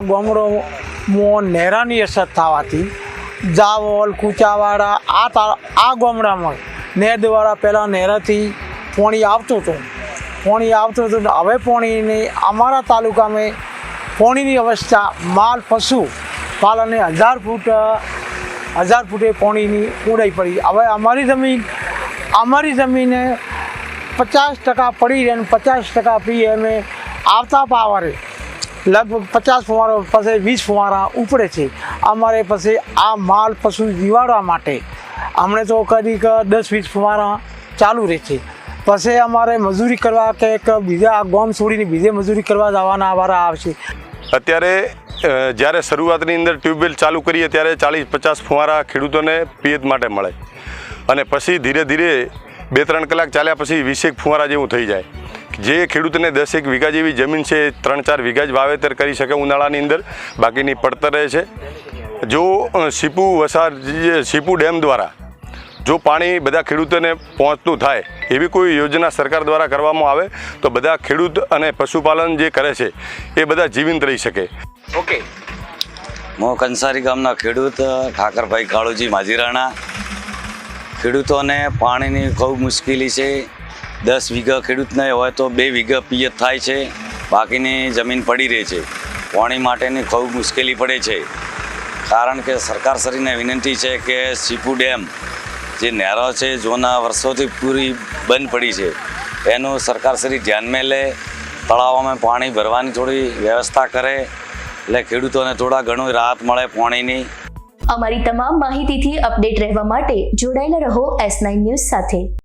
ગામડામાં નેરાની અસર થવાથી જાવલ, કુચાવાડા, આ તા, આ ગામડામાં નેર દ્વારા પહેલાં નેરાથી પાણી આવતું હતું. પાણી આવતું હતું હવે પાણીની અમારા તાલુકામાં પાણીની અવસ્થા માલ, પશુ પાલને હજાર ફૂટ, હજાર ફૂટે પાણીની ઉડાઈ પડી. હવે અમારી જમીન, અમારી જમીને પચાસ ટકા પડી રહે પચાસ ટકા પી અમે આવતા પાવરે લગભગ પચાસ ફુવારો પાસે વીસ ફુવારા ઉપડે છે. અમારે પછી આ માલ પશુ જીવાડવા માટે અમને તો કદીક દસ વીસ ફુવારા ચાલુ રહે છે. પછી અમારે મજૂરી કરવા કે બીજા ગામ છોડીને બીજે મજૂરી કરવા જવાના વારા આવશે અત્યારે જ્યારે શરૂઆતની અંદર ટ્યુબવેલ ચાલુ કરીએ ત્યારે ચાલીસ પચાસ ફુવારા ખેડૂતોને પિયત માટે મળે. અને પછી ધીરે ધીરે બે ત્રણ કલાક ચાલ્યા પછી વીસેક ફુવારા જેવું થઈ જાય. જે ખેડૂતને દસેક વીઘા જેવી જમીન છે ત્રણ ચાર વીઘા જ વાવેતર કરી શકે ઉનાળાની અંદર બાકીની પડતર રહે છે. જો સીપુ વસાર સીપુ ડેમ દ્વારા જો પાણી બધા ખેડૂતોને પહોંચતું થાય એવી કોઈ યોજના સરકાર દ્વારા કરવામાં આવે તો બધા ખેડૂત અને પશુપાલન જે કરે છે એ બધા જીવંત રહી શકે. ઓકે. હું કંસારી ગામના ખેડૂત ઠાકરભાઈ કાળુજી માજીરાણા. ખેડૂતોને પાણીની ખૂબ મુશ્કેલી છે. દસ વીઘા ખેડૂતને હોય તો બે વીઘા પિયત થાય છે. બાકીની જમીન પડી રહે છે. પાણી માટેની ખૂબ મુશ્કેલી પડે છે. કારણ કે સરકારશ્રીને વિનંતી છે કે સીપુ ડેમ જે નહેરો છે, જોના વર્ષોથી પૂરી બંધ પડી છે. એનું સરકારશ્રી ધ્યાનમાં લે, તળાવોમાં પાણી ભરવાની થોડી વ્યવસ્થા કરે, એટલે ખેડૂતોને થોડા ઘણું રાહત મળે પાણીની. અમારી તમામ માહિતીથી અપડેટ રહેવા માટે જોડાયેલા રહો એસ નાઇન ન્યૂઝ સાથે.